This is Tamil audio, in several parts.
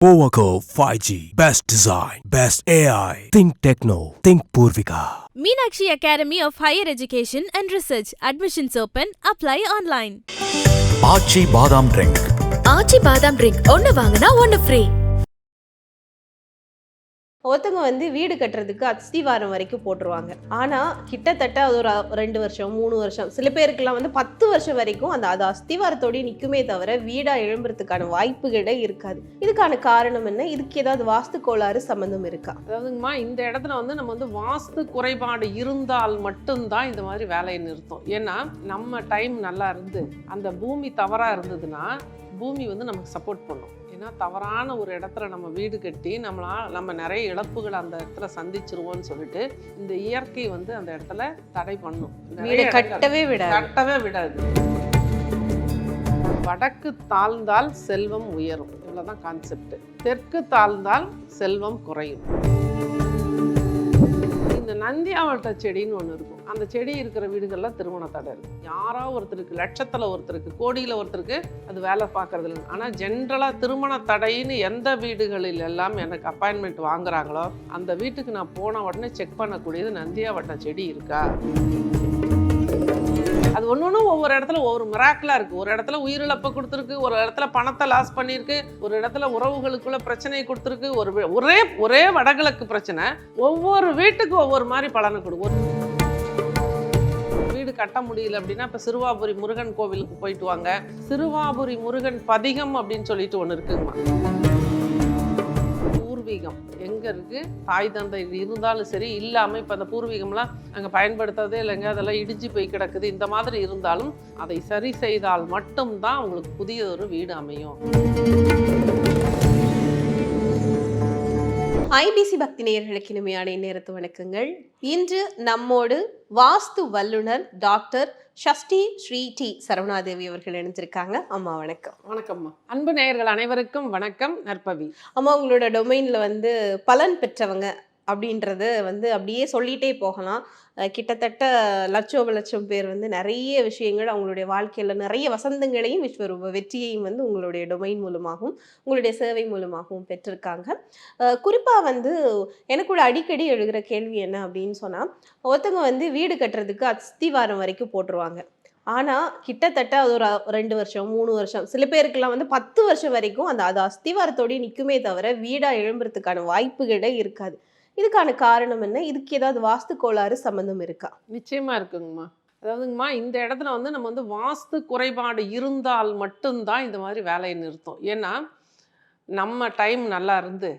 Powaco 5G. Best design. Best AI. Think techno. Think Purvika. Meenakshi Academy of Higher Education and Research. Admissions open. Apply online. ஆச்சி பாதாம் ட்ரிங்க் ஆச்சி பாதாம் ட்ரிங்க் ஒன்னு வாங்கினா ஒன்னு ஃப்ரீ ஒருத்தவங்க வந்து வீடு கட்டுறதுக்கு அஸ்திவாரம் வரைக்கும் போட்டுருவாங்க. ஆனால் கிட்டத்தட்ட அது ஒரு ரெண்டு வருஷம் மூணு வருஷம் சில பேருக்குலாம் வந்து பத்து வருஷம் வரைக்கும் அந்த அது அஸ்திவாரத்தோடய நிற்குமே தவிர வீடாக எழும்புறதுக்கான வாய்ப்புகளே இருக்காது. இதுக்கான காரணம் என்ன? இதுக்கு ஏதாவது வாஸ்து கோளாறு சம்மந்தம் இருக்கா? அதாவதுங்கம்மா இந்த இடத்துல வந்து நம்ம வந்து வாஸ்து குறைபாடு இருந்தால் மட்டும்தான் இந்த மாதிரி வேலையை நிறுத்தும். ஏன்னா நம்ம டைம் நல்லா இருந்து அந்த பூமி தவறாக இருந்ததுன்னா பூமி வந்து நமக்கு சப்போர்ட் பண்ணும். ஏன்னா தவறான ஒரு இடத்துல நம்ம வீடு கட்டி நம்மளா நம்ம நிறைய இழப்புகள் அந்த இடத்துல சந்திச்சிருவோம்னு சொல்லிட்டு இந்த இயற்கை வந்து அந்த இடத்துல தடை பண்ணும். கட்டவே விடாது. கட்டவே விடாது. வடக்கு தாழ்ந்தால் செல்வம் உயரும். இவ்வளவுதான் கான்செப்ட் தெற்கு தாழ்ந்தால் செல்வம் குறையும். இந்த நந்தியாவட்ட செடின்னு ஒன்று இருக்கும். அந்த செடி இருக்கிற வீடுகள்லாம் திருமண தடை இருக்கு. யாரோ ஒருத்தருக்கு லட்சத்தில் ஒருத்தருக்கு கோடியில் ஒருத்தருக்கு அது வேலை பார்க்கறது இல்லை ஆனால் ஜென்ரலாக திருமண தடைன்னு எந்த வீடுகளில் எல்லாம் எனக்கு அப்பாயின்மெண்ட் வாங்குறாங்களோ அந்த வீட்டுக்கு நான் போன உடனே செக் பண்ணக்கூடியது நந்தியாவட்டம் செடி இருக்கா? அது ஒன்று ஒன்றும் ஒவ்வொரு இடத்துல ஒவ்வொரு மிராக்கலாக இருக்குது ஒரு இடத்துல உயிரிழப்பை கொடுத்துருக்கு ஒரு இடத்துல பணத்தை லாஸ் பண்ணியிருக்கு ஒரு இடத்துல உறவுகளுக்குள்ள பிரச்சனையை கொடுத்துருக்கு. ஒரு ஒரே ஒரே வடகிழக்கு பிரச்சனை. ஒவ்வொரு வீட்டுக்கு ஒவ்வொரு மாதிரி பலனை கொடுக்கும். ஒரு வீடு கட்ட முடியல அப்படின்னா இப்போ சிறுவாபுரி முருகன் கோவிலுக்கு போயிட்டு வாங்க. சிறுவாபுரி முருகன் பதிகம் அப்படின்னு சொல்லிட்டு ஒன்று இருக்குங்கம்மா. பூர்வீகம் எங்க இருக்கு? தாய் தந்தை இருந்தாலும் சரி இல்லாமல் இப்போ அந்த பூர்வீகம்லாம் அங்கே பயன்படுத்துறதே இல்லைங்க. அதெல்லாம் இடிஞ்சு போய் கிடக்குது. இந்த மாதிரி இருந்தாலும் அதை சரி செய்தால் மட்டும்தான் உங்களுக்கு புதிய ஒரு வீடு அமையும். ஐபிசி பக்தி நேயர்களுக்கு இனிமையான நேரத்து வணக்கங்கள். இன்று நம்மோடு வாஸ்து வல்லுனர் டாக்டர் ஷஷ்டி ஸ்ரீ டி சரவணாதேவி அவர்கள் இணைஞ்சிருக்காங்க அம்மா வணக்கம். வணக்கம்மா. அன்பு நேயர்கள் அனைவருக்கும் வணக்கம். நற்பவி. அம்மா உங்களோட டொமைனில் வந்து பலன் பெற்றவங்க அப்படின்றது வந்து அப்படியே சொல்லிட்டே போகலாம். கிட்டத்தட்ட லட்சோப லட்சம் பேர் வந்து நிறைய விஷயங்கள் அவங்களுடைய வாழ்க்கையில் நிறைய வசந்தங்களையும் விஸ்வரூப வெற்றியையும் வந்து உங்களுடைய டொமைன் மூலமாகவும் உங்களுடைய சேவை மூலமாகவும் பெற்றிருக்காங்க. குறிப்பாக வந்து எனக்குள்ள அடிக்கடி எழுகிற கேள்வி என்ன அப்படின்னு சொன்னால் ஒருத்தவங்க வந்து வீடு கட்டுறதுக்கு அஸ்திவாரம் வரைக்கும் போட்டுருவாங்க. ஆனால் கிட்டத்தட்ட அது ஒரு ரெண்டு வருஷம் மூணு வருஷம் சில பேருக்கெல்லாம் வந்து பத்து வருஷம் வரைக்கும் அந்த அது அஸ்திவாரத்தோடய நிற்குமே தவிர வீடாக எழும்புறதுக்கான வாய்ப்புகளே இருக்காது. இதுக்கான காரணம் என்ன? இதுக்கு ஏதாவது வாஸ்து கோளாறு சம்மந்தம் இருக்கா? நிச்சயமா இருக்குங்கம்மா. அதாவதுங்கம்மா இந்த இடத்துல வந்து நம்ம வந்து வாஸ்து குறைபாடு இருந்தால் மட்டும்தான் இந்த மாதிரி வேலையை நிறுத்தும். ஏன்னா நம்ம டைம் நல்லா இருந்து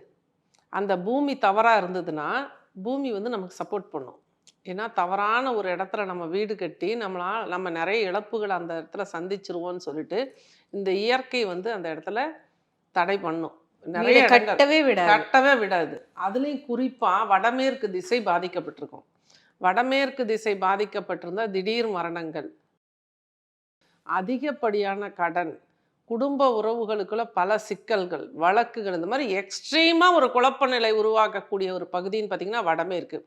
அந்த பூமி தவறாக இருந்ததுன்னா பூமி வந்து நமக்கு சப்போர்ட் பண்ணும். ஏன்னா தவறான ஒரு இடத்துல நம்ம வீடு கட்டி நம்மளா நம்ம நிறைய இழப்புகள் அந்த இடத்துல சந்திச்சிருவோம்னு சொல்லிட்டு இந்த இயற்கை வந்து அந்த இடத்துல தடை பண்ணும். நிறைய கட்டவே விடாது. கட்டவே விடாது. அதுலேயும் குறிப்பாக வடமேற்கு திசை பாதிக்கப்பட்டிருக்கும். வடமேற்கு திசை பாதிக்கப்பட்டிருந்தா திடீர் மரணங்கள். அதிகப்படியான கடன் குடும்ப உறவுகளுக்குள்ள பல சிக்கல்கள் வழக்குகள் இந்த மாதிரி எக்ஸ்ட்ரீமாக ஒரு குழப்ப நிலை உருவாக்கக்கூடிய ஒரு பகுதின்னு பார்த்தீங்கன்னா வடமேற்கு.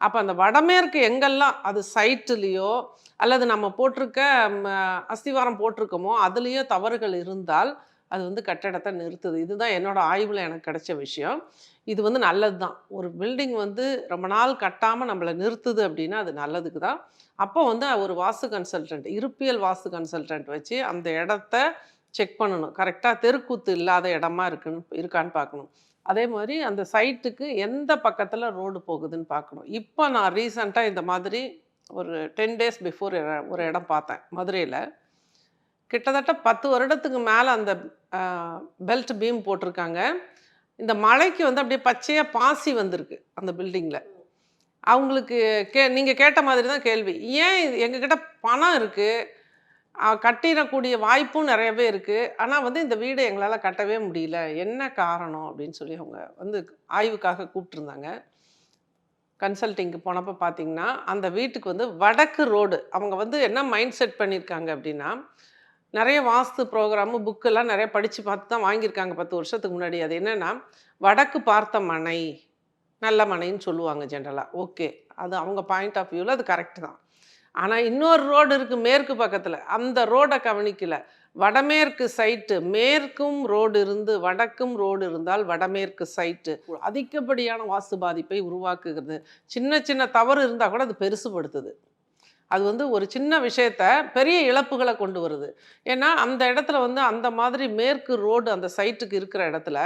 அப்போ அந்த வடமேற்கு எங்கெல்லாம் அது சைட்டுலேயோ அல்லது நம்ம போட்டிருக்க அஸ்திவாரம் போட்டிருக்கோமோ அதுலேயோ தவறுகள் இருந்தால் அது வந்து கட்டடத்தை நிறுத்துது. இதுதான் என்னோட ஆய்வில் எனக்கு கிடைச்ச விஷயம். இது வந்து நல்லது தான் ஒரு பில்டிங் வந்து ரொம்ப நாள் கட்டாமல் நம்மளை நிறுத்துது அப்படின்னா அது நல்லதுக்கு தான். அப்போ வந்து ஒரு வாஸ்து கன்சல்டன்ட் இருப்பியல் வாஸ்து கன்சல்டன்ட் வச்சு அந்த இடத்த செக் பண்ணணும். கரெக்டாக தெருக்கூத்து இல்லாத இடமா இருக்குன்னு இருக்கான்னு பார்க்கணும். அதே மாதிரி அந்த சைட்டுக்கு எந்த பக்கத்தில் ரோடு போகுதுன்னு பார்க்கணும். இப்போ நான் ரீசண்டாக இந்த மாதிரி ஒரு டென் டேஸ் பிஃபோர் ஒரு இடம் பார்த்தேன் மதுரையில். கிட்டத்தட்ட பத்து வருடத்துக்கு மேலே அந்த பெல்ட் பீம் போட்டிருக்காங்க. இந்த மலைக்கு வந்து அப்படியே பச்சையாக பாசி வந்திருக்கு அந்த பில்டிங்கில் அவங்களுக்கு கே நீங்கள் கேட்ட மாதிரி தான் கேள்வி. ஏன் இது எங்ககிட்ட பணம் இருக்குது கட்டிடக்கூடிய வாய்ப்பும் நிறையவே இருக்குது ஆனால் வந்து இந்த வீடை எங்களால் கட்டவே முடியல. என்ன காரணம் அப்படின்னு சொல்லி அவங்க வந்து ஆய்வுக்காக கூப்பிட்டுருந்தாங்க. கன்சல்டிங்க்கு போனப்போ பார்த்தீங்கன்னா அந்த வீட்டுக்கு வந்து வடக்கு ரோடு அவங்க வந்து என்ன மைண்ட் செட் பண்ணியிருக்காங்க அப்படின்னா நிறைய வாஸ்து ப்ரோக்ராமு புக்கெல்லாம் நிறைய படித்து பார்த்து தான் வாங்கியிருக்காங்க பத்து வருஷத்துக்கு முன்னாடி. அது என்னென்னா வடக்கு பார்த்த மனை நல்ல மனைன்னு சொல்லுவாங்க ஜென்ரலாக ஓகே அது அவங்க பாயிண்ட் ஆஃப் வியூவில் அது கரெக்டு தான். ஆனால் இன்னொரு ரோடு இருக்குது மேற்கு பக்கத்தில். அந்த ரோடை கவனிக்கல. வடமேற்கு சைட்டு மேற்கும் ரோடு இருந்து வடக்கும் ரோடு இருந்தால் வடமேற்கு சைட்டு அதிகப்படியான வாஸ்து பாதிப்பை உருவாக்குகிறது. சின்ன சின்ன தவறு இருந்தால் கூட அது பெருசுபடுத்துது. அது வந்து ஒரு சின்ன விஷயத்த பெரிய இழப்புகளை கொண்டு வருது. ஏன்னா அந்த இடத்துல வந்து அந்த மாதிரி மேற்கு ரோடு அந்த சைட்டுக்கு இருக்கிற இடத்துல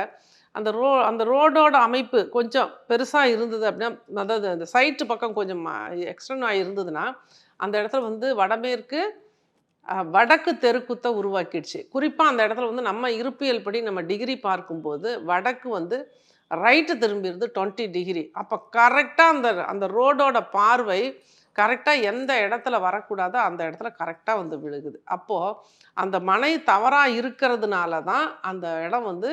அந்த ரோ அந்த ரோடோட அமைப்பு கொஞ்சம் பெருசாக இருந்தது அப்படின்னா அதாவது அந்த சைட்டு பக்கம் கொஞ்சம் எக்ஸ்டர்னாக இருந்ததுன்னா அந்த இடத்துல வந்து வடமேற்கு வடக்கு தெருக்குத்தை உருவாக்கிடுச்சு. குறிப்பாக அந்த இடத்துல வந்து நம்ம இருப்பியல் படி நம்ம டிகிரி பார்க்கும்போது வடக்கு வந்து ரைட்டு திரும்பிடுது டுவெண்ட்டி டிகிரி அப்போ கரெக்டாக அந்த அந்த ரோடோட பார்வை கரெக்டாக எந்த இடத்துல வரக்கூடாதோ அந்த இடத்துல கரெக்டாக வந்து விழுகுது. அப்போது அந்த மனை தவறாக இருக்கிறதுனால தான் அந்த இடம் வந்து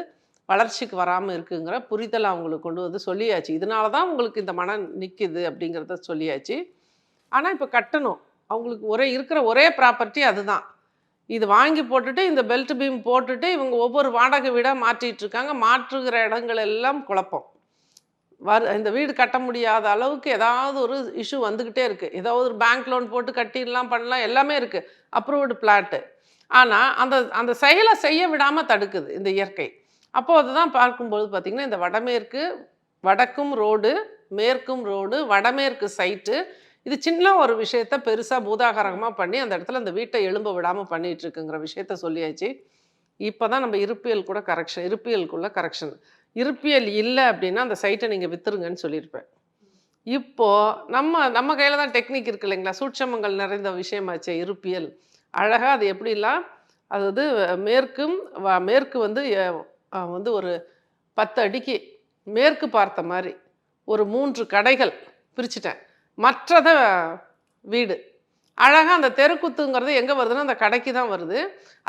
வளர்ச்சிக்கு வராமல் இருக்குங்கிற புரிதலை அவங்களுக்கு கொண்டு வந்து சொல்லியாச்சு. இதனால தான் உங்களுக்கு இந்த மனம் நிற்கிது அப்படிங்கிறத சொல்லியாச்சு. ஆனால் இப்போ கட்டணும். அவங்களுக்கு ஒரே இருக்கிற ஒரே ப்ராப்பர்ட்டி அதுதான். இது வாங்கி போட்டுட்டு இந்த பெல்ட் பீம் போட்டுட்டு இவங்க ஒவ்வொரு வாடகை வீடாக மாற்றிட்டு இருக்காங்க. மாற்றுகிற இடங்கள் எல்லாம் குழப்பம். வரு இந்த வீடு கட்ட முடியாத அளவுக்கு ஏதாவது ஒரு இஷ்யூ வந்துக்கிட்டே இருக்குது ஏதாவது ஒரு பேங்க் லோன் போட்டு கட்டிடலாம் பண்ணலாம் எல்லாமே இருக்குது அப்ரூவ்டு பிளாட்டு ஆனால் அந்த அந்த செயலை செய்ய விடாமல் தடுக்குது இந்த இயற்கை. அப்போது அதுதான் பார்க்கும்போது பார்த்திங்கன்னா இந்த வடமேற்கு வடக்கும் ரோடு மேற்கும் ரோடு வடமேற்கு சைட்டு இது சின்ன ஒரு விஷயத்த பெருசாக பூதாகரகமாக பண்ணி அந்த இடத்துல அந்த வீட்டை எழும்ப விடாமல் பண்ணிகிட்ருக்குங்கிற விஷயத்த சொல்லியாச்சு. இப்போ தான் நம்ம இருப்பியல் கூட கரெக்ஷன் இருப்பியலுக்குள்ள கரெக்ஷன் இருப்பியல் இல்லை அப்படின்னா அந்த சைட்டை நீங்கள் வித்துருங்கன்னு சொல்லியிருப்பேன். இப்போது நம்ம நம்ம கையில் தான் டெக்னிக் இருக்கு இல்லைங்களா? சூட்சமங்கள் நிறைந்த விஷயமாச்சே இருப்பியல். அழகாக அது எப்படிலாம் அதாவது மேற்கும் மேற்கு வந்து வந்து ஒரு பத்து அடிக்கு மேற்கு பார்த்த மாதிரி ஒரு மூன்று கடைகள் பிரிச்சுட்டேன். மற்றத வீடு. அழகாக அந்த தெருக்குத்துங்கிறது எங்கே வருதுன்னா அந்த கடைக்கு தான் வருது.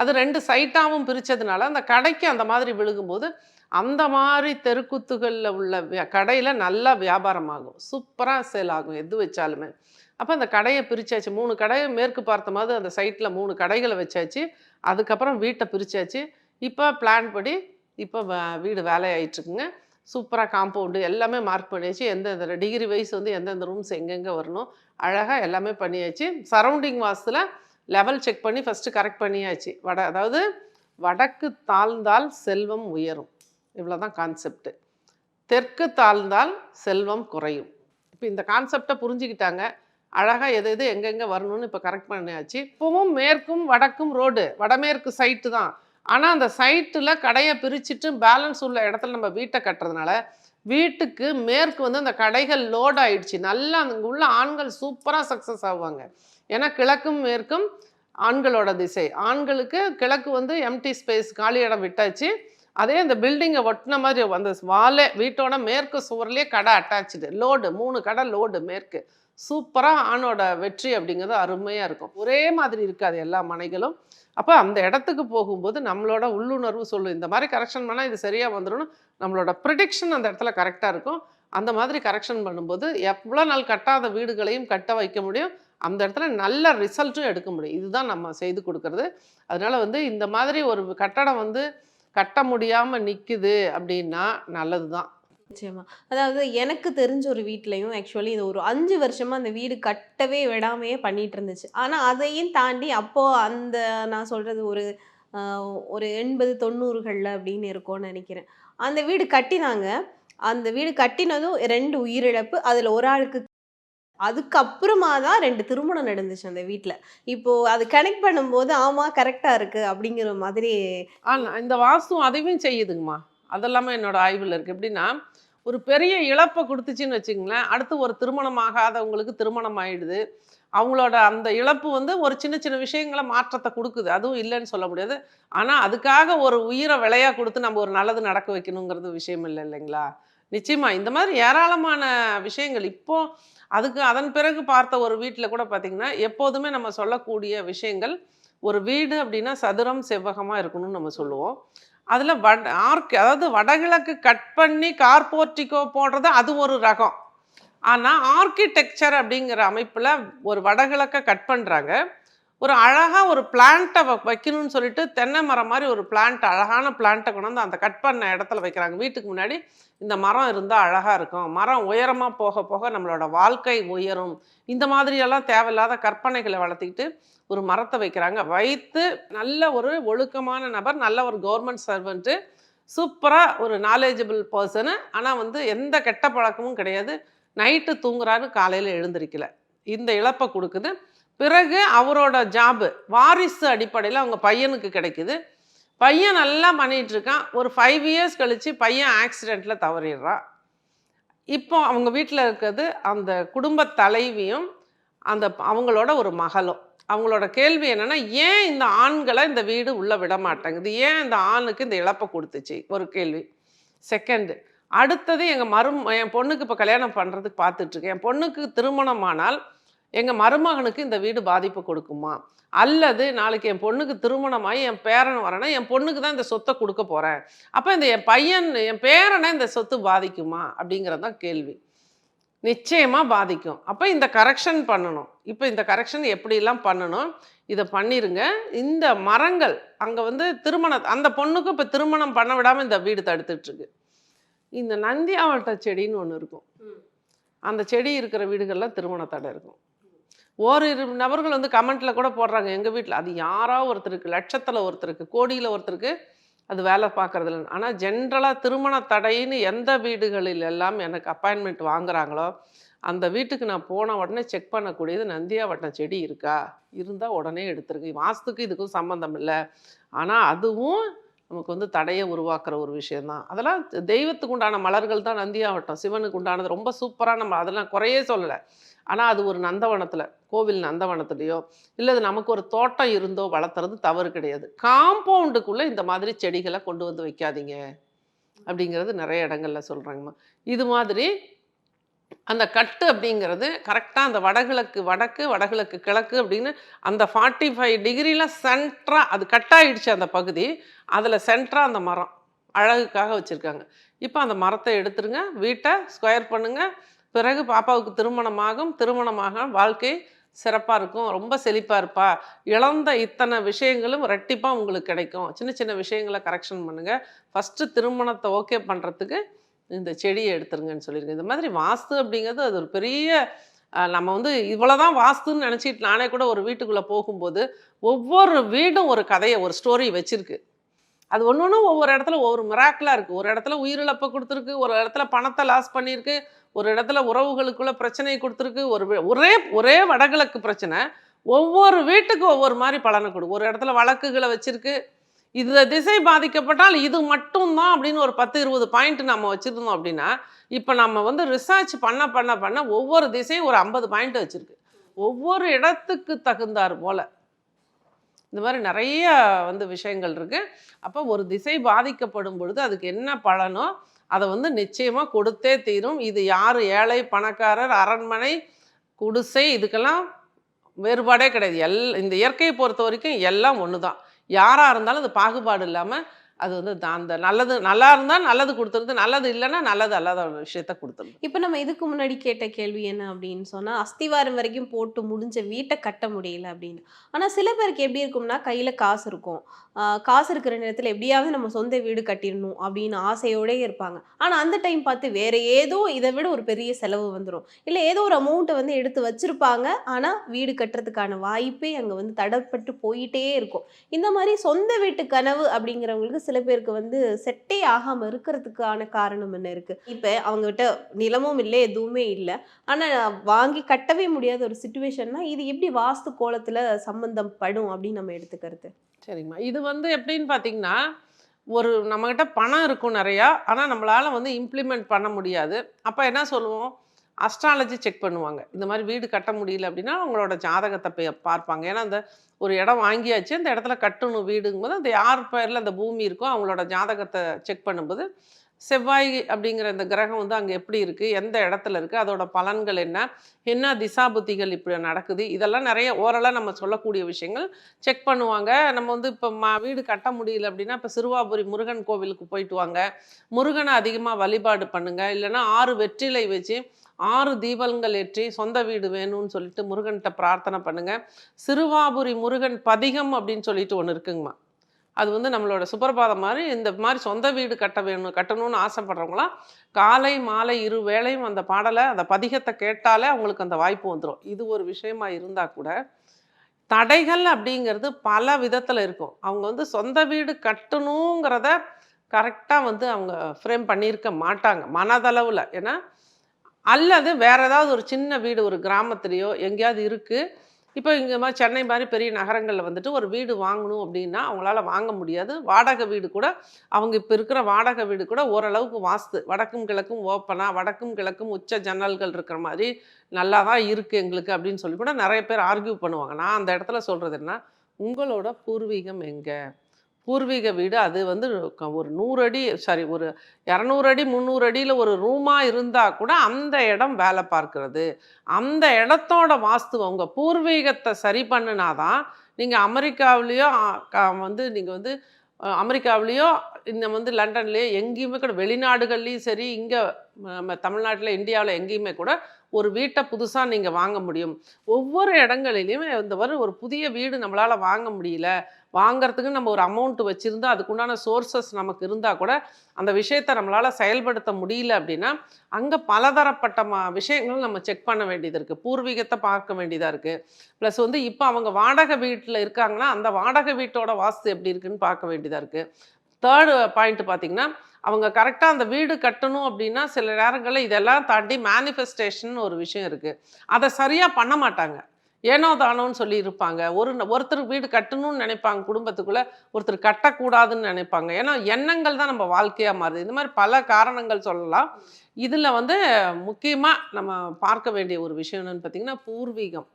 அது ரெண்டு சைட்டாகவும் பிரித்ததுனால அந்த கடைக்கு அந்த மாதிரி விழுகும்போது அந்த மாதிரி தெருக்குத்துகளில் உள்ள கடையில் நல்லா வியாபாரம் ஆகும் சூப்பராக சேல் ஆகும் எது வச்சாலுமே. அப்போ அந்த கடையை பிரித்தாச்சு மூணு கடையை மேற்கு பார்த்த மாதிரி அந்த சைட்டில் மூணு கடைகளை வச்சாச்சு. அதுக்கப்புறம் வீட்டை பிரித்தாச்சு இப்போ பிளான் படி இப்போ வ- வீடு வேலையாயிட்டுருக்குங்க. சூப்பராக காம்பவுண்டு எல்லாமே மார்க் பண்ணியாச்சு. எந்தெந்த டிகிரி வைஸ் வந்து எந்தெந்த ரூம்ஸ் எங்கெங்கே வரணும். அழகாக எல்லாமே பண்ணியாச்சு. சரௌண்டிங் வாசத்தில் லெவல் செக் பண்ணி ஃபஸ்ட்டு கரெக்ட் பண்ணியாச்சு. வட அதாவது வடக்கு தாழ்ந்தால் செல்வம் உயரும். இவ்வளோ தான் கான்செப்ட் தெற்கு தாழ்ந்தால் செல்வம் குறையும். இப்போ இந்த கான்செப்டை புரிஞ்சுக்கிட்டாங்க. அழகாக எது எது எங்கெங்கே வரணும்னு இப்போ கரெக்ட் பண்ணியாச்சு. இப்போவும் மேற்கும் வடக்கும் ரோடு வடமேற்கு சைட்டு தான். ஆனால் அந்த சைட்டில் கடையை பிரிச்சுட்டு பேலன்ஸ் உள்ள இடத்துல நம்ம வீட்டை கட்டுறதுனால வீட்டுக்கு மேற்கு வந்து அந்த கடைகள் லோட் ஆயிடுச்சு. நல்லா அங்கே உள்ள ஆண்கள் சூப்பராக சக்ஸஸ் ஆவாங்க ஏன்னா கிழக்கும் மேற்கும் ஆண்களோட திசை. ஆண்களுக்கு கிழக்கு வந்து எம்டி ஸ்பேஸ் காலி இடம் விட்டாச்சு. அதே அந்த பில்டிங்கை ஒட்டின மாதிரி அந்த வாலே வீட்டோட மேற்கு சுவர்லேயே கடை அட்டாச்சுடு லோடு மூணு கடை லோடு மேற்கு. சூப்பராக ஆணோட வெற்றி அப்படிங்கிறது அருமையாக இருக்கும். ஒரே மாதிரி இருக்காது எல்லா மனைகளும். அப்போ அந்த இடத்துக்கு போகும்போது நம்மளோட உள்ளுணர்வு சொல்லும் இந்த மாதிரி கரெக்ஷன் பண்ணால் இது சரியாக வந்துடும் நம்மளோட ப்ரிடிக்ஷன் அந்த இடத்துல கரெக்டாக இருக்கும். அந்த மாதிரி கரெக்ஷன் பண்ணும்போது எவ்வளோ நாள் கட்டாத வீடுகளையும் கட்ட வைக்க முடியும்? அந்த இடத்துல நல்ல ரிசல்ட்டும் எடுக்க முடியும். இதுதான் நம்ம செய்து கொடுக்கறது. அதனால வந்து இந்த மாதிரி ஒரு கட்டடம் வந்து கட்ட முடியாமல் நிற்குது அப்படின்னா நல்லது தான் நிச்சயமா. அதாவது எனக்கு தெரிஞ்ச ஒரு வீட்லேயும் ஆக்சுவலி இது ஒரு அஞ்சு வருஷமா அந்த வீடு கட்டவே விடாமையே பண்ணிட்டு இருந்துச்சு. ஆனா அதையும் தாண்டி அப்போ அந்த நான் சொல்றது ஒரு ஒரு எண்பது தொண்ணூறுகளில் அப்படின்னு இருக்கும்னு நினைக்கிறேன். அந்த வீடு கட்டினாங்க. அந்த வீடு கட்டினதும் ரெண்டு உயிரிழப்பு. அதில் ஒரு ஆளுக்கு அதுக்கப்புறமா தான் ரெண்டு திருமணம் நடந்துச்சு அந்த வீட்டில் இப்போ அது கனெக்ட் பண்ணும்போது ஆமா கரெக்டா இருக்கு அப்படிங்கிற மாதிரி ஆனால் இந்த வாஸ்து அதையும் செய்யுதுங்கம்மா. அதெல்லாமே என்னோட ஆய்வில் இருக்குது எப்படின்னா ஒரு பெரிய இழப்பை கொடுத்துச்சின்னு வச்சுங்களேன் அடுத்து ஒரு திருமணம் ஆகாதவங்களுக்கு திருமணம் ஆயிடுது. அவங்களோட அந்த இழப்பு வந்து ஒரு சின்ன சின்ன விஷயங்களை மாற்றத்தை கொடுக்குது. அதுவும் இல்லைன்னு சொல்ல முடியாது. ஆனால் அதுக்காக ஒரு உயிரை விலையா கொடுத்து நம்ம ஒரு நல்லது நடக்க வைக்கணுங்கிறது விஷயம் இல்லை இல்லைங்களா? நிச்சயமா இந்த மாதிரி ஏராளமான விஷயங்கள் இப்போ அதுக்கு அதன் பிறகு பார்த்த ஒரு வீட்டில் கூட பார்த்தீங்கன்னா எப்போதுமே நம்ம சொல்லக்கூடிய விஷயங்கள் ஒரு வீடு அப்படின்னா சதுரம் செவ்வகமாக இருக்கணும்னு நம்ம சொல்லுவோம். அதில் வட ஆர்க் அதாவது வடகிழக்கு கட் பண்ணி கார்போர்ட்டிகோ போடுறது அது ஒரு ரகம். ஆனால் ஆர்கிடெக்சர் அப்படிங்கிற அமைப்பில் ஒரு வடகிழக்கை கட் பண்ணுறாங்க ஒரு அழகாக ஒரு பிளான்ட்டை வைக்கணும்னு சொல்லிட்டு தென்னை மரம் மாதிரி ஒரு பிளான்ட் அழகான பிளான்ட்டை கொண்டாந்து அந்த கட் பண்ண இடத்துல வைக்கிறாங்க. வீட்டுக்கு முன்னாடி இந்த மரம் இருந்தால் அழகாக இருக்கும். மரம் உயரமாக போக போக நம்மளோட வாழ்க்கை உயரும். இந்த மாதிரியெல்லாம் தேவையில்லாத கற்பனைகளை வளர்த்திக்கிட்டு ஒரு மரத்தை வைக்கிறாங்க. வைத்து நல்ல ஒரு ஒழுக்கமான நபர் நல்ல ஒரு கவர்மெண்ட் சர்வெண்ட்டு சூப்பராக ஒரு நாலேஜபிள் பர்சனு ஆனால் வந்து எந்த கெட்ட பழக்கமும் கிடையாது. நைட்டு தூங்குறாரு காலையில் எழுந்திருக்கல. இந்த இழப்பை கொடுக்குது. பிறகு அவரோட ஜாபு வாரிசு அடிப்படையில் அவங்க பையனுக்கு கிடைக்குது. பையன் நல்லா பண்ணிகிட்ருக்கான் ஒரு ஃபைவ் இயர்ஸ் கழித்து பையன் ஆக்சிடெண்ட்டில் தவறிடுறான் இப்போ அவங்க வீட்டில் இருக்கிறது அந்த குடும்ப தலைவியும் அந்த அவங்களோட ஒரு மகளும். அவங்களோட கேள்வி என்னென்னா ஏன் இந்த ஆண்களை இந்த வீடு உள்ளே விட மாட்டேங்குது? ஏன் இந்த ஆணுக்கு இந்த இழப்பை கொடுத்துச்சு? ஒரு கேள்வி. செகண்டு அடுத்தது எங்கள் மரும் என் பொண்ணுக்கு இப்போ கல்யாணம் பண்ணுறதுக்கு பார்த்துட்ருக்கேன் என் பொண்ணுக்கு திருமணமானால் எங்கள் மருமகனுக்கு இந்த வீடு பாதிப்பு கொடுக்குமா? அல்லது நாளைக்கு என் பொண்ணுக்கு திருமணமாகி என் பேரன் வரேன்னா என் பொண்ணுக்கு தான் இந்த சொத்தை கொடுக்க போகிறேன் அப்போ இந்த என் பையன் என் பேரனை இந்த சொத்து பாதிக்குமா? அப்படிங்கிறது தான் கேள்வி. நிச்சயமாக பாதிக்கும். அப்போ இந்த கரெக்ஷன் பண்ணணும். இப்போ இந்த கரெக்ஷன் எப்படிலாம் பண்ணணும்? இதை பண்ணிருங்க. இந்த மரங்கள் அங்கே வந்து திருமண அந்த பொண்ணுக்கு இப்போ திருமணம் பண்ண விடாமல் இந்த வீடு தடுத்துட்ருக்கு இந்த நந்தியாவட்ட செடின்னு ஒன்று இருக்கும். அந்த செடி இருக்கிற வீடுகளில் திருமண தடை இருக்கும். ஓரிரு நபர்கள் வந்து கமெண்ட்டில் கூட போடுறாங்க எங்கள் வீட்டில் அது யாரோ ஒருத்தருக்கு லட்சத்தில் ஒருத்தருக்கு கோடியில் ஒருத்தருக்கு அது வேலை பார்க்கறது இல்லை ஆனால் ஜென்ரலாக திருமண தடைன்னு எந்த வீடுகளில் எல்லாம் எனக்கு அப்பாயின்மெண்ட் வாங்குறாங்களோ அந்த வீட்டுக்கு நான் போன உடனே செக் பண்ணக்கூடியது நந்தியா வட்டம் செடி இருக்கா? இருந்தால் உடனே எடுத்துருக்கு வாஸ்துக்கு இதுக்கும் சம்மந்தம் இல்லை. ஆனால் அதுவும் நமக்கு வந்து தடையை உருவாக்குற ஒரு விஷயம்தான். அதெல்லாம் தெய்வத்துக்கு உண்டான மலர்கள் தான் நந்தியாவட்டம் சிவனுக்கு உண்டானது ரொம்ப சூப்பரான நம்ம அதெல்லாம் குறையே சொல்லலை. ஆனால் அது ஒரு நந்தவனத்தில் கோவில் நந்தவனத்துலேயோ இல்லை நமக்கு ஒரு தோட்டம் இருந்தோ வளர்த்துறது தவறு கிடையாது. காம்பவுண்டுக்குள்ளே இந்த மாதிரி செடிகளை கொண்டு வந்து வைக்காதீங்க. அப்படிங்கிறது நிறைய இடங்களில் சொல்கிறாங்கம்மா இது மாதிரி அந்த கட்டு அப்படிங்கிறது கரெக்டாக அந்த வடகிழக்கு வடக்கு வடகிழக்கு கிழக்கு அப்படின்னு அந்த ஃபார்ட்டி ஃபைவ் டிகிரியில் சென்ட்ராக அது கட்டாயிடுச்சு அந்த பகுதி. அதில் சென்ட்ராக அந்த மரம் அழகுக்காக வச்சுருக்காங்க. இப்போ அந்த மரத்தை எடுத்துருங்க வீட்டை ஸ்கொயர் பண்ணுங்கள் பிறகு பாப்பாவுக்கு திருமணமாகும். திருமணமாக வாழ்க்கை சிறப்பாக இருக்கும். ரொம்ப செழிப்பாக இருப்பா. இழந்த இத்தனை விஷயங்களும் ரெட்டிப்பாக உங்களுக்கு கிடைக்கும். சின்ன சின்ன விஷயங்களை கரெக்ஷன் பண்ணுங்கள் ஃபஸ்ட்டு திருமணத்தை ஓகே பண்ணுறதுக்கு இந்த செடியை எடுத்துருங்கன்னு சொல்லியிருக்கேன். இந்த மாதிரி வாஸ்து அப்படிங்கிறது அது ஒரு பெரிய நம்ம வந்து இவ்வளோதான் வாஸ்துன்னு நினச்சிட்டு நானே கூட ஒரு வீட்டுக்குள்ளே போகும்போது ஒவ்வொரு வீடும் ஒரு கதையை ஒரு ஸ்டோரி வச்சுருக்கு. அது ஒன்று ஒன்றும் ஒவ்வொரு இடத்துல ஒவ்வொரு மிராக்கலாக இருக்குது ஒரு இடத்துல உயிரிழப்பை கொடுத்துருக்கு ஒரு இடத்துல பணத்தை லாஸ் பண்ணியிருக்கு ஒரு இடத்துல உறவுகளுக்குள்ள பிரச்சனையை கொடுத்துருக்கு ஒரு ஒரே ஒரே வடகிழக்கு பிரச்சனை. ஒவ்வொரு வீட்டுக்கு ஒவ்வொரு மாதிரி பலனை கொடுக்கும் ஒரு இடத்துல வழக்குகளை வச்சுருக்கு இந்த திசை பாதிக்கப்பட்டால் இது மட்டும்தான் அப்படின்னு ஒரு பத்து இருபது பாயிண்ட் நம்ம வச்சுருந்தோம் அப்படின்னா இப்போ நம்ம வந்து ரிசர்ச் பண்ண பண்ண பண்ண ஒவ்வொரு திசையும் ஒரு ஐம்பது பாயிண்ட் வச்சுருக்கு. ஒவ்வொரு இடத்துக்கு தகுந்தார் போல். இந்த மாதிரி நிறைய வந்து விஷயங்கள் இருக்குது அப்போ ஒரு திசை பாதிக்கப்படும் பொழுது அதுக்கு என்ன பலனோ அதை வந்து நிச்சயமாக கொடுத்தே தீரும். இது யார் ஏழை பணக்காரர் அரண்மனை குடிசை இதுக்கெல்லாம் வேறுபாடே கிடையாது. எல் இந்த இயற்கையை பொறுத்த வரைக்கும் எல்லாம் ஒன்று தான் யாராக இருந்தாலும் அது பாகுபாடு இல்லாமல் அது வந்து அந்த நல்லது நல்லா இருந்தால் நல்லது கொடுத்துருது நல்லது இல்லைன்னா நல்லது அல்லாத ஒரு விஷயத்த கொடுத்துருது இப்போ நம்ம இதுக்கு முன்னாடி கேட்ட கேள்வி என்ன அப்படின்னு சொன்னால் அஸ்திவாரம் வரைக்கும் போட்டு முடிஞ்ச வீட்டை கட்ட முடியல அப்படின்னு. ஆனால் சில பேருக்கு எப்படி இருக்கும்னா கையில் காசு இருக்கும். காசு இருக்கிற நேரத்தில் எப்படியாவது நம்ம சொந்த வீடு கட்டிடணும் அப்படின்னு ஆசையோடே இருப்பாங்க. ஆனால் அந்த டைம் பார்த்து வேற ஏதோ இதை விட ஒரு பெரிய செலவு வந்துடும் இல்லை ஏதோ ஒரு அமௌண்ட்டை வந்து எடுத்து வச்சிருப்பாங்க. ஆனால் வீடு கட்டுறதுக்கான வாய்ப்பே அங்கே வந்து தடப்பட்டு போயிட்டே இருக்கும். இந்த மாதிரி சொந்த வீட்டு கனவு அப்படிங்கிறவங்களுக்கு சில பேருக்கு வந்து செட்டே ஆகாமல் இருக்கிறதுக்கான காரணம் என்ன இருக்கு? இப்போ அவங்ககிட்ட நிலமும் இல்லை எதுவுமே இல்லை. ஆனால் வாங்கி கட்டவே முடியாத ஒரு சுச்சுவேஷன்னா இது எப்படி வாஸ்து கோலத்தில் சம்பந்தம் படும் அப்படின்னு நம்ம எடுத்துக்கிறது? சரிங்கம்மா இது வந்து எப்படின்னு பார்த்தீங்கன்னா ஒரு நம்மக்கிட்ட பணம் இருக்கும் நிறையா ஆனால் நம்மளால் வந்து இம்ப்ளிமெண்ட் பண்ண முடியாது. அப்போ என்ன சொல்லுவோம்? அஸ்ட்ராலஜி செக் பண்ணுவாங்க. இந்த மாதிரி வீடு கட்ட முடியல அப்படின்னா அவங்களோட ஜாதகத்தை பே பார்ப்பாங்க. ஏன்னா அந்த ஒரு இடம் வாங்கியாச்சு அந்த இடத்துல கட்டணும் வீடுங்கும்போது அந்த யார் பேரில் அந்த பூமி இருக்கோ அவங்களோட ஜாதகத்தை செக் பண்ணும்போது செவ்வாய் அப்படிங்கிற இந்த கிரகம் வந்து அங்கே எப்படி இருக்குது எந்த இடத்துல இருக்குது அதோட பலன்கள் என்ன? என்ன திசாபுத்திகள் இப்படி நடக்குது? இதெல்லாம் நிறைய ஓரளவு நம்ம சொல்லக்கூடிய விஷயங்கள் செக் பண்ணுவாங்க. நம்ம வந்து இப்போ மா வீடு கட்ட முடியல அப்படின்னா இப்போ சிறுவாபுரி முருகன் கோவிலுக்கு போயிட்டு வாங்க. முருகனை அதிகமாக வழிபாடு பண்ணுங்கள் இல்லைன்னா ஆறு வெற்றிலை வச்சு ஆறு தீபங்கள் ஏற்றி சொந்த வீடு வேணும்னு சொல்லிட்டு முருகன்கிட்ட பிரார்த்தனை பண்ணுங்கள் சிறுவாபுரி முருகன் பதிகம் அப்படின்னு சொல்லிட்டு ஒன்று இருக்குங்கம்மா. அது வந்து நம்மளோட சுப்பிரபாதம் மாதிரி இந்த மாதிரி சொந்த வீடு கட்ட வேணும் கட்டணும்னு ஆசைப்படுறவங்களாம் காலை மாலை இரு வேளையும் அந்த பாடலை அந்த பதிகத்தை கேட்டாலே அவங்களுக்கு அந்த வாய்ப்பு வந்துடும் இது ஒரு விஷயமா இருந்தால் கூட தடைகள் அப்படிங்கிறது பல விதத்தில் இருக்கும். அவங்க வந்து சொந்த வீடு கட்டணுங்கிறத கரெக்டாக வந்து அவங்க ஃப்ரேம் பண்ணியிருக்க மாட்டாங்க மனதளவில். ஏன்னா அல்லது வேற ஏதாவது ஒரு சின்ன வீடு ஒரு கிராமத்துலேயோ எங்கேயாவது இருக்குது இப்போ இங்கே மாதிரி சென்னை மாதிரி பெரிய நகரங்களில் வந்துட்டு ஒரு வீடு வாங்கணும் அப்படின்னா அவங்களால வாங்க முடியாது. வாடகை வீடு கூட அவங்க இப்போ இருக்கிற வாடகை வீடு கூட ஓரளவுக்கு வாஸ்து. வடக்கும் கிழக்கும் ஓப்பனாக வடக்கும் கிழக்கும் உச்ச ஜன்னல்கள் இருக்கிற மாதிரி நல்லா தான் இருக்குது எங்களுக்கு அப்படின்னு சொல்லி கூட நிறைய பேர் ஆர்கியூ பண்ணுவாங்க. நான் அந்த இடத்துல சொல்கிறது என்ன உங்களோட பூர்வீகம் எங்கே? பூர்வீக வீடு. அது வந்து க- ஒரு நூறு அடி சாரி ஒரு இரநூறு அடி முந்நூறு அடியில் ஒரு ரூமாக இருந்தால் கூட அந்த இடம் வேலை பார்க்கறது. அந்த இடத்தோட வாஸ்து உங்கள் பூர்வீகத்தை சரி பண்ணினாதான் நீங்கள் அமெரிக்காவிலேயோ வந்து நீங்கள் வந்து அமெரிக்காவிலேயோ இந்த வந்து லண்டன்லேயோ எங்கேயுமே கூட வெளிநாடுகள்லேயும் சரி இங்கே நம்ம தமிழ்நாட்டில் இந்தியாவில் எங்கேயுமே கூட ஒரு வீட்டை புதுசாக நீங்கள் வாங்க முடியும். ஒவ்வொரு இடங்களிலையுமே இந்த வரும் ஒரு புதிய வீடு நம்மளால் வாங்க முடியல. வாங்கிறதுக்கு நம்ம ஒரு அமௌண்ட் வச்சுருந்தா அதுக்குண்டான சோர்சஸ் நமக்கு இருந்தால் கூட அந்த விஷயத்தை நம்மளால் செயல்படுத்த முடியல அப்படின்னா அங்கே பலதரப்பட்ட மா விஷயங்கள் நம்ம செக் பண்ண வேண்டியது இருக்குது பூர்வீகத்தை பார்க்க வேண்டியதாக இருக்குது ப்ளஸ் வந்து இப்போ அவங்க வாடகை வீட்டில் இருக்காங்கன்னா அந்த வாடகை வீட்டோட வாஸ்து எப்படி இருக்குன்னு பார்க்க வேண்டியதாக இருக்குது தேர்டு பாயிண்ட் பார்த்தீங்கன்னா அவங்க கரெக்டாக அந்த வீடு கட்டணும் அப்படின்னா சில நேரங்களில் இதெல்லாம் தாண்டி மேனிஃபெஸ்டேஷன் ஒரு விஷயம் இருக்குது அதை சரியாக பண்ண மாட்டாங்க. ஏனோ தானோன்னு சொல்லி இருப்பாங்க. ஒரு ஒருத்தர் வீடு கட்டணும்னு நினைப்பாங்க குடும்பத்துக்குள்ளே ஒருத்தர் கட்டக்கூடாதுன்னு நினைப்பாங்க. ஏன்னா எண்ணங்கள் தான் நம்ம வாழ்க்கையாக மாறுது. இந்த மாதிரி பல காரணங்கள் சொல்லலாம். இதில் வந்து முக்கியமாக நம்ம பார்க்க வேண்டிய ஒரு விஷயம் என்னென்னு பார்த்தீங்கன்னா பூர்வீகம்.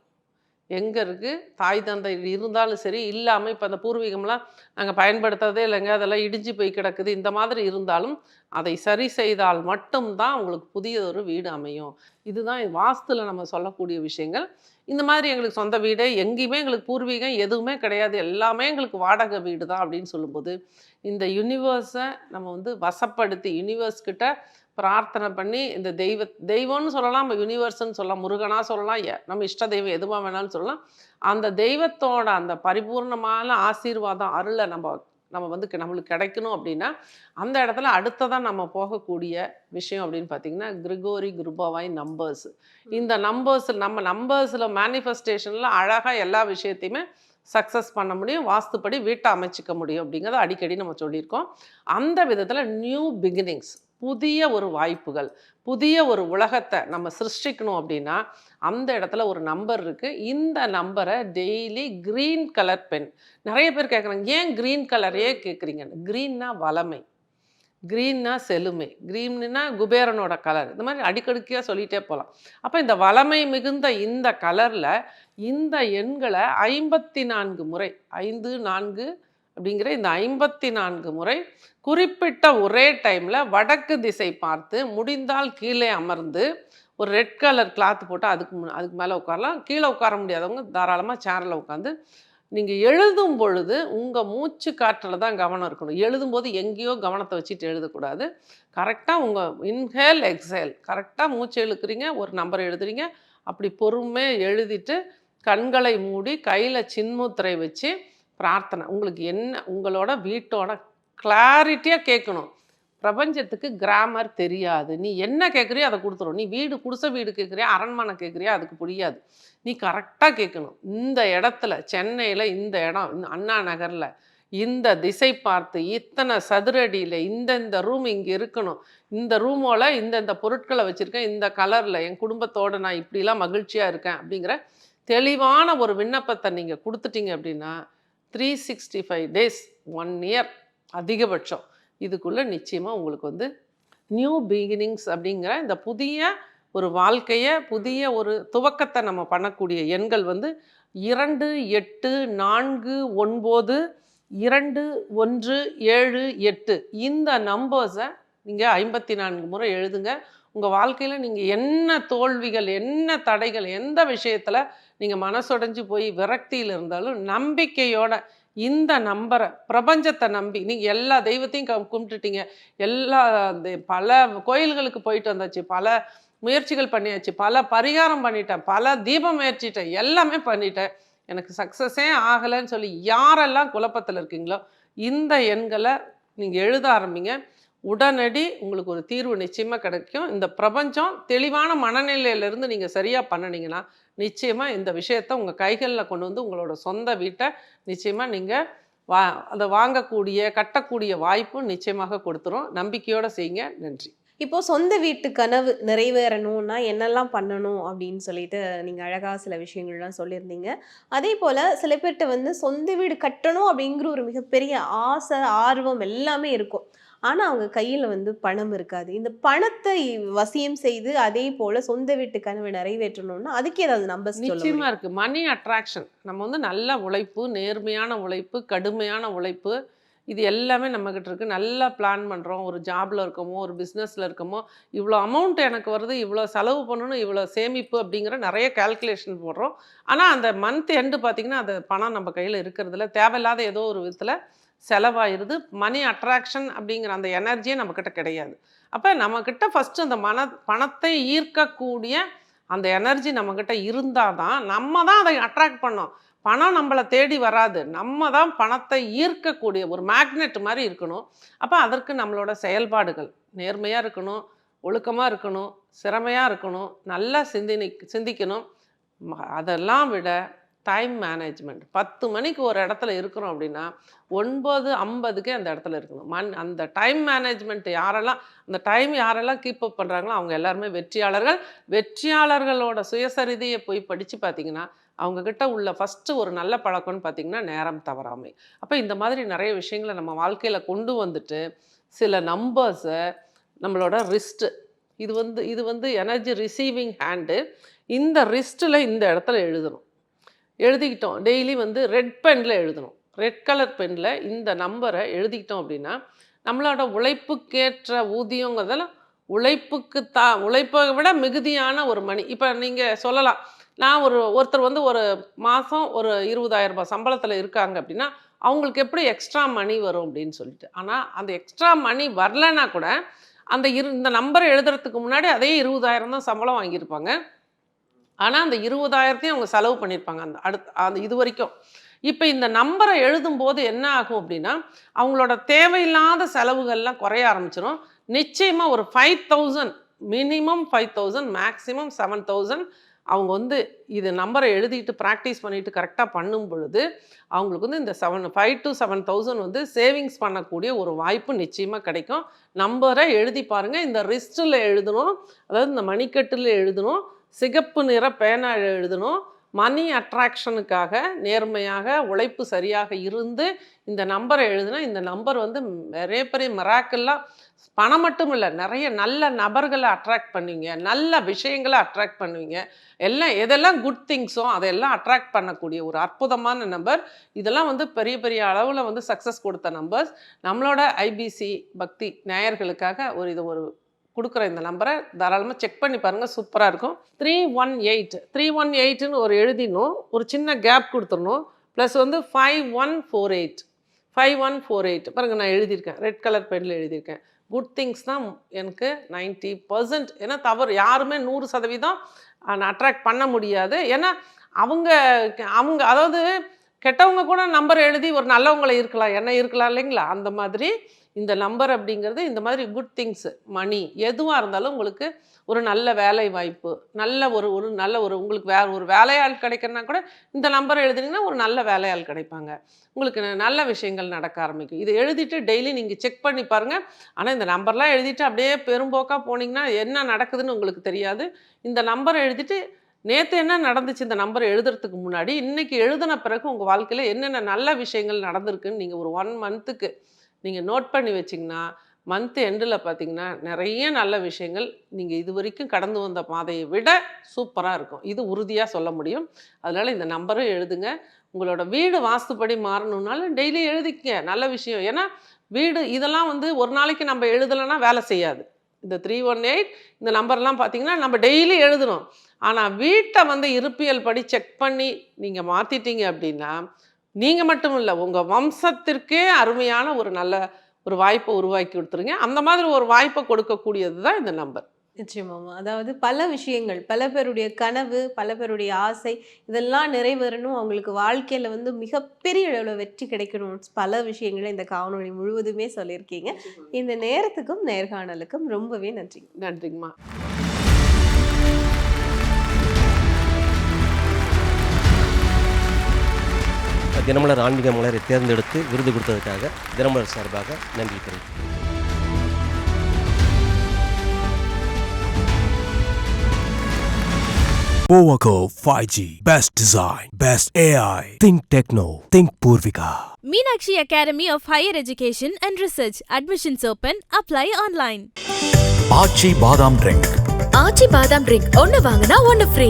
எங்கே இருக்குது தாய் தந்தை இருந்தாலும் சரி இல்லாமல் இப்போ அந்த பூர்வீகம்லாம் நாங்கள் பயன்படுத்துறதே இல்லைங்க. அதெல்லாம் இடிஞ்சு போய் கிடக்குது. இந்த மாதிரி இருந்தாலும் அதை சரி செய்தால் மட்டும்தான் உங்களுக்கு புதிய ஒரு வீடு அமையும். இதுதான் வாஸ்துல நம்ம சொல்லக்கூடிய விஷயங்கள். இந்த மாதிரி எங்களுக்கு சொந்த வீடு எங்கேயுமே எங்களுக்கு பூர்வீகம் எதுவுமே கிடையாது. எல்லாமே எங்களுக்கு வாடகை வீடு தான் அப்படின்னு சொல்லும்போது இந்த யூனிவர்ஸை நம்ம வந்து வசப்படுத்தி யூனிவர்ஸ் கிட்ட பிரார்த்தனை பண்ணி இந்த தெய்வ தெய்வம்னு சொல்லலாம் நம்ம யூனிவர்ஸ்னு சொல்லலாம் முருகனா சொல்லலாம் நம்ம இஷ்ட தெய்வம் எதுவாக வேணாலும் சொல்லலாம். அந்த தெய்வத்தோட அந்த பரிபூர்ணமான ஆசீர்வாதம் அருளை நம்ம நம்ம வந்து நம்மளுக்கு கிடைக்கணும் அப்படின்னா அந்த இடத்துல அடுத்ததான் நம்ம போகக்கூடிய விஷயம் அப்படின்னு பார்த்தீங்கன்னா கிரிகோரி குருபாவாய் நம்பர்ஸ் இந்த நம்பர்ஸ் நம்ம நம்பர்ஸில் மேனிஃபெஸ்டேஷனில் அழகாக எல்லா விஷயத்தையுமே சக்ஸஸ் பண்ண முடியும் வாஸ்துப்படி வீட்டை அமைச்சிக்க முடியும் அப்படிங்கிறத அடிக்கடி நம்ம சொல்லியிருக்கோம். அந்த விதத்தில் நியூ பிகினிங்ஸ் புதிய ஒரு வாய்ப்புகள் புதிய ஒரு உலகத்தை நம்ம சிருஷ்டிக்கணும் அப்படின்னா அந்த இடத்துல ஒரு நம்பர் இருக்குது இந்த நம்பரை டெய்லி க்ரீன் கலர் பென் நிறைய பேர் கேட்குறாங்க ஏன் க்ரீன் கலரே கேட்குறீங்கன்னு க்ரீன்னா வளமை. க்ரீன்னா செழுமை. க்ரீன்னா குபேரனோட கலர் இந்த மாதிரி அடிக்கடிக்கையாக சொல்லிகிட்டே போகலாம் அப்போ இந்த வளமை மிகுந்த இந்த கலரில் இந்த எண்களை ஐம்பத்தி நான்கு முறை ஐந்து நான்கு அப்படிங்கிற இந்த ஐம்பத்தி நான்கு முறை குறிப்பிட்ட ஒரே டைமில் வடக்கு திசை பார்த்து முடிந்தால் கீழே அமர்ந்து ஒரு ரெட் கலர் கிளாத் போட்டு அதுக்கு அதுக்கு மேலே உட்காரலாம். கீழே உட்கார முடியாதவங்க தாராளமாக சேரில் உட்காந்து நீங்கள் எழுதும் பொழுது உங்கள் மூச்சு காற்றில் தான் கவனம் இருக்கணும். எழுதும்போது எங்கேயோ கவனத்தை வச்சுட்டு எழுதக்கூடாது. கரெக்டாக உங்கள் இன்ஹேல் எக்ஸேல் கரெக்டாக மூச்சு இழுக்கிறீங்க ஒரு நம்பர் எழுதுறீங்க. அப்படி பொறுமையாக எழுதிட்டு கண்களை மூடி கையில் சின்முத்திரை வச்சு பிரார்த்தனை. உங்களுக்கு என்ன உங்களோட வீட்டோட கிளாரிட்டியாக கேட்கணும் பிரபஞ்சத்துக்கு கிராமர் தெரியாது. நீ என்ன கேட்குறியோ அதை கொடுத்துரும். நீ வீடு குடிசை வீடு கேட்குறியா அரண்மனை கேட்குறியா அதுக்கு புரியாது. நீ கரெக்டாக கேட்கணும் இந்த இடத்துல சென்னையில் இந்த இடம் இந்த அண்ணா நகரில் இந்த திசை பார்த்து இத்தனை சதுரடியில் இந்தந்த ரூம் இங்கே இருக்கணும். இந்த ரூமோட இந்தந்த பொருட்களை வச்சுருக்கேன். இந்த கலரில் என் குடும்பத்தோடு நான் இப்படிலாம் மகிழ்ச்சியாக இருக்கேன் அப்படிங்கிற தெளிவான ஒரு விண்ணப்பத்தை நீங்கள் கொடுத்துட்டீங்க அப்படின்னா three sixty five days one year அதிகபட்சம். இதுக்குள்ளே நிச்சயமாக உங்களுக்கு வந்து நியூ பிகினிங்ஸ் அப்படிங்கிற இந்த புதிய ஒரு வாழ்க்கையை புதிய ஒரு துவக்கத்தை நம்ம பண்ணக்கூடிய எண்கள் வந்து இரண்டு எட்டு நான்கு ஒன்பது இரண்டு ஒன்று ஏழு எட்டு. இந்த நம்பர்ஸை நீங்கள் ஐம்பத்தி நான்கு முறை எழுதுங்க. உங்கள் வாழ்க்கையில் நீங்கள் என்ன தோல்விகள் என்ன தடைகள் எந்த விஷயத்தில் நீங்கள் மனசுடைஞ்சு போய் விரக்தியில் இருந்தாலும் நம்பிக்கையோட இந்த நம்பரை பிரபஞ்சத்தை நம்பி நீங்கள் எல்லா தெய்வத்தையும் கும்பிட்டுட்டீங்க. எல்லா தெ- பல கோயில்களுக்கு போயிட்டு வந்தாச்சு பல முயற்சிகள் பண்ணியாச்சு பல பரிகாரம் பண்ணிட்டேன் பல தீபம் முயற்சிட்டேன் எல்லாமே பண்ணிட்டேன். எனக்கு சக்ஸஸே ஆகலைன்னு சொல்லி யாரெல்லாம் குழப்பத்தில் இருக்கீங்களோ இந்த எண்களை நீங்கள் எழுத ஆரம்பிங்க. உடனடி உங்களுக்கு ஒரு தீர்வு நிச்சயமாக கிடைக்கும். இந்த பிரபஞ்சம் தெளிவான மனநிலையிலேருந்து நீங்கள் சரியாக பண்ணினீங்கன்னா நிச்சயமாக இந்த விஷயத்தை உங்கள் கைகளில் கொண்டு வந்து உங்களோட சொந்த வீட்டை நிச்சயமாக நீங்கள் வா அதை வாங்கக்கூடிய கட்டக்கூடிய வாய்ப்பும் நிச்சயமாக கொடுத்துரும். நம்பிக்கையோடு செய்யுங்க. நன்றி. இப்போ சொந்த வீட்டு கனவு நிறைவேறணும்னா என்னெல்லாம் பண்ணணும் அப்படின்னு சொல்லிட்டு நீங்கள் அழகாக சில விஷயங்கள்லாம் சொல்லியிருந்தீங்க. அதே போல் சில பேர்கிட்ட வந்து சொந்த வீடு கட்டணும் அப்படிங்கிற ஒரு மிகப்பெரிய ஆசை ஆர்வம் எல்லாமே இருக்கும். ஆனால் அவங்க கையில் வந்து பணம் இருக்காது. இந்த பணத்தை வசியம் செய்து அதே போல் சொந்த வீட்டு கனவை நிறைவேற்றணும்னா அதுக்கு ஏதாவது நம்பர் சொல்ல நிச்சயமா இருக்கு. மணி அட்ராக்ஷன் நம்ம வந்து நல்ல உழைப்பு நேர்மையான உழைப்பு கடுமையான உழைப்பு இது எல்லாமே நம்மக்கிட்ட இருக்குது நல்லா பிளான் பண்ணுறோம் ஒரு ஜாபில் இருக்கோமோ ஒரு பிஸ்னஸில் இருக்கோமோ இவ்வளோ அமௌண்ட் எனக்கு வருது இவ்வளோ செலவு பண்ணணும் இவ்வளோ சேமிப்பு அப்படிங்கிற நிறைய கால்குலேஷன் போடுறோம். ஆனால் அந்த மந்த் எண்டு பார்த்திங்கன்னா அந்த பணம் நம்ம கையில் இருக்கிறதுல தேவையில்லாத ஏதோ ஒரு விதத்தில் செலவாயிடுது மணி அட்ராக்ஷன் அப்படிங்கிற அந்த எனர்ஜியே நம்மக்கிட்ட கிடையாது. அப்போ நம்மக்கிட்ட ஃபஸ்ட்டு அந்த மன பணத்தை ஈர்க்கக்கூடிய அந்த எனர்ஜி நம்மக்கிட்ட இருந்தால் தான் நம்ம தான் அதை அட்ராக்ட் பண்ணோம். பணம் நம்மளை தேடி வராது. நம்ம தான் பணத்தை ஈர்க்கக்கூடிய ஒரு மேக்னெட் மாதிரி இருக்கணும். அப்போ அதற்கு நம்மளோட செயல்பாடுகள் நேர்மையாக இருக்கணும் ஒழுக்கமாக இருக்கணும் சிறமையாக இருக்கணும் நல்லா சிந்தினி சிந்திக்கணும். அதெல்லாம் விட டைம் மேனேஜ்மெண்ட். பத்து மணிக்கு ஒரு இடத்துல இருக்கிறோம் அப்படின்னா ஒன்பது ஐம்பதுக்கே அந்த இடத்துல இருக்கணும். மண் அந்த டைம் மேனேஜ்மெண்ட் யாரெல்லாம் அந்த டைம் யாரெல்லாம் கீப் அப் பண்ணுறாங்களோ அவங்க எல்லாருமே வெற்றியாளர்கள். வெற்றியாளர்களோட சுயசரிதையை போய் படித்து பார்த்தீங்கன்னா அவங்கக்கிட்ட உள்ள ஃபஸ்ட்டு ஒரு நல்ல பழக்கம்னு பார்த்தீங்கன்னா நேரம் தவறாமை. அப்போ இந்த மாதிரி நிறைய விஷயங்களை நம்ம வாழ்க்கையில் கொண்டு வந்துட்டு சில நம்பர்ஸை நம்மளோட ரிஸ்ட்டு இது வந்து இது வந்து எனர்ஜி ரிசீவிங் ஹேண்டு இந்த ரிஸ்ட்டில் இந்த இடத்துல எழுதணும். எழுதிக்கிட்டோம். டெய்லி வந்து ரெட் பெனில் எழுதணும். ரெட் கலர் பெனில் இந்த நம்பரை எழுதிக்கிட்டோம் அப்படின்னா நம்மளோட உழைப்புக்கேற்ற ஊதியங்கிறதெல்லாம் உழைப்புக்கு தா உழைப்பை விட மிகுதியான ஒரு மணி இப்போ நீங்கள் சொல்லலாம். நான் ஒரு ஒருத்தர் வந்து ஒரு மாதம் ஒரு இருபதாயிரம் ரூபாய் சம்பளத்தில் இருக்காங்க அப்படின்னா அவங்களுக்கு எப்படி எக்ஸ்ட்ரா மணி வரும் அப்படின்னு சொல்லிட்டு. ஆனால் அந்த எக்ஸ்ட்ரா மணி வரலன்னா கூட அந்த இரு இந்த நம்பரை எழுதுறதுக்கு முன்னாடி அதே இருபதாயிரம் தான் சம்பளம் வாங்கியிருப்பாங்க. ஆனால் அந்த இருபதாயிரத்தையும் அவங்க செலவு பண்ணியிருப்பாங்க அந்த அடுத்த அந்த இது வரைக்கும். இப்போ இந்த நம்பரை எழுதும்போது என்ன ஆகும் அப்படின்னா அவங்களோட தேவையில்லாத செலவுகள்லாம் குறைய ஆரம்பிச்சிடும் நிச்சயமாக ஒரு five thousand minimum five thousand maximum seven thousand அவங்க வந்து இது நம்பரை எழுதிட்டு ப்ராக்டிஸ் பண்ணிட்டு கரெக்டாக பண்ணும் பொழுது அவங்களுக்கு வந்து இந்த seven five to seven thousand வந்து சேவிங்ஸ் பண்ணக்கூடிய ஒரு வாய்ப்பு நிச்சயமாக கிடைக்கும். நம்பரை எழுதி பாருங்கள் இந்த ரிஸ்ட்டில் எழுதணும். அதாவது இந்த மணிக்கட்டில் எழுதணும். சிகப்பு நிற பேனா எழுதணும். மணி அட்ராக்ஷனுக்காக நேர்மையாக உழைப்பு சரியாக இருந்து இந்த நம்பரை எழுதுனா இந்த நம்பர் வந்து நிறைய பெரிய மிராக்கெல்லாம் பணம் மட்டும் இல்லை நிறைய நல்ல நபர்களை அட்ராக்ட் பண்ணுவீங்க. நல்ல விஷயங்களை அட்ராக்ட் பண்ணுவீங்க. எல்லாம் எதெல்லாம் குட் திங்ஸோ அதெல்லாம் அட்ராக்ட் பண்ணக்கூடிய ஒரு அற்புதமான நம்பர் இதெல்லாம் வந்து பெரிய பெரிய அளவில் வந்து சக்ஸஸ் கொடுத்த நம்பர்ஸ் நம்மளோட ஐபிசி பக்தி நேயர்களுக்காக ஒரு இது ஒரு கொடுக்குற இந்த நம்பரை தாராளமாக செக் பண்ணி பாருங்கள் சூப்பராக இருக்கும். Three one eight three one எயிட்டுன்னு ஒரு எழுதிடணும். ஒரு சின்ன கேப் கொடுத்துடணும். ப்ளஸ் வந்து five one four eight five one four eight பாருங்கள் நான் எழுதியிருக்கேன். ரெட் கலர் பெனில் எழுதியிருக்கேன். குட் திங்ஸ் தான் எனக்கு நைன்ட்டி பர்சன்ட் ஏன்னா தவறு. யாருமே நூறு சதவீதம் நான் அட்ராக்ட் பண்ண முடியாது. ஏன்னா அவங்க அவங்க அதாவது கெட்டவங்க கூட நம்பர் எழுதி ஒரு நல்லவங்களை இருக்கலாம் என்ன இருக்கலாம் இல்லைங்களா? அந்த மாதிரி இந்த நம்பர் அப்படிங்கிறது இந்த மாதிரி குட் திங்ஸ் மணி எதுவாக இருந்தாலும் உங்களுக்கு ஒரு நல்ல வேலை வாய்ப்பு நல்ல ஒரு ஒரு நல்ல ஒரு உங்களுக்கு வேற ஒரு வேலையாள் கிடைக்கிறனா கூட இந்த நம்பர் எழுதுனீங்கன்னா ஒரு நல்ல வேலையாள் கிடைப்பாங்க. உங்களுக்கு நல்ல விஷயங்கள் நடக்க ஆரம்பிக்கும். இதை எழுதிட்டு டெய்லி நீங்கள் செக் பண்ணி பாருங்கள் ஆனால் இந்த நம்பர்லாம் எழுதிட்டு அப்படியே பெரும்போக்காக போனீங்கன்னா என்ன நடக்குதுன்னு உங்களுக்கு தெரியாது. இந்த நம்பரை எழுதிட்டு நேற்று என்ன நடந்துச்சு இந்த நம்பரை எழுதுறதுக்கு முன்னாடி இன்றைக்கி எழுதின பிறகு உங்கள் வாழ்க்கையில் என்னென்ன நல்ல விஷயங்கள் நடந்திருக்குன்னு நீங்கள் ஒரு ஒன் மந்த்துக்கு நீங்கள் நோட் பண்ணி வச்சிங்கன்னா மந்த் எண்டில் பார்த்தீங்கன்னா நிறைய நல்ல விஷயங்கள் நீங்கள் இது வரைக்கும் கடந்து வந்த பாதையை விட சூப்பராக இருக்கும். இது உறுதியாக சொல்ல முடியும். அதனால் இந்த நம்பரும் எழுதுங்க. உங்களோட வீடு வாஸ்துப்படி மாறணுன்னாலும் டெய்லி எழுதிக்கங்க. நல்ல விஷயம். ஏன்னா வீடு இதெல்லாம் வந்து ஒரு நாளைக்கு நம்ம எழுதலைன்னா வேலை செய்யாது. இந்த த்ரீ ஒன் எயிட் இந்த நம்பர்லாம் பார்த்தீங்கன்னா நம்ம டெய்லி எழுதணும். ஆனால் வீட்டை வந்து இருப்பியல் படி செக் பண்ணி நீங்கள் மாற்றிட்டீங்க அப்படின்னா நீங்கள் மட்டும் இல்லை உங்கள் வம்சத்திற்கே அருமையான ஒரு நல்ல ஒரு வாய்ப்பை உருவாக்கி கொடுத்துருங்க. அந்த மாதிரி ஒரு வாய்ப்பை கொடுக்கக்கூடியது தான் இந்த நம்பர். நிச்சயமாமா அதாவது பல விஷயங்கள் பல பேருடைய கனவு பல பேருடைய ஆசை இதெல்லாம் நிறைவேறணும். அவங்களுக்கு வாழ்க்கையில வந்து மிகப்பெரிய அளவில் வெற்றி கிடைக்கணும். பல விஷயங்களை இந்த காணொளி முழுவதுமே சொல்லியிருக்கீங்க. இந்த நேரத்துக்கும் நேர்காணலுக்கும் ரொம்பவே நன்றி நன்றிங்கம்மா. தினமலர் ஆன்மீக மலரை தேர்ந்தெடுத்து விருது கொடுத்ததுக்காக தினமலர் சார்பாக நன்றி தெரிவிக்கிறேன் Powaco 5G. Best design. Best AI. Think Techno. Think Purvika. Meenakshi Academy of Higher Education and Research. Admissions open. Apply online. ஆச்சி பாதாம் ட்ரிங்க் ஆச்சி பாதாம் ட்ரிங்க் ஒன்னு வாங்கினா ஒன்னு ஃப்ரீ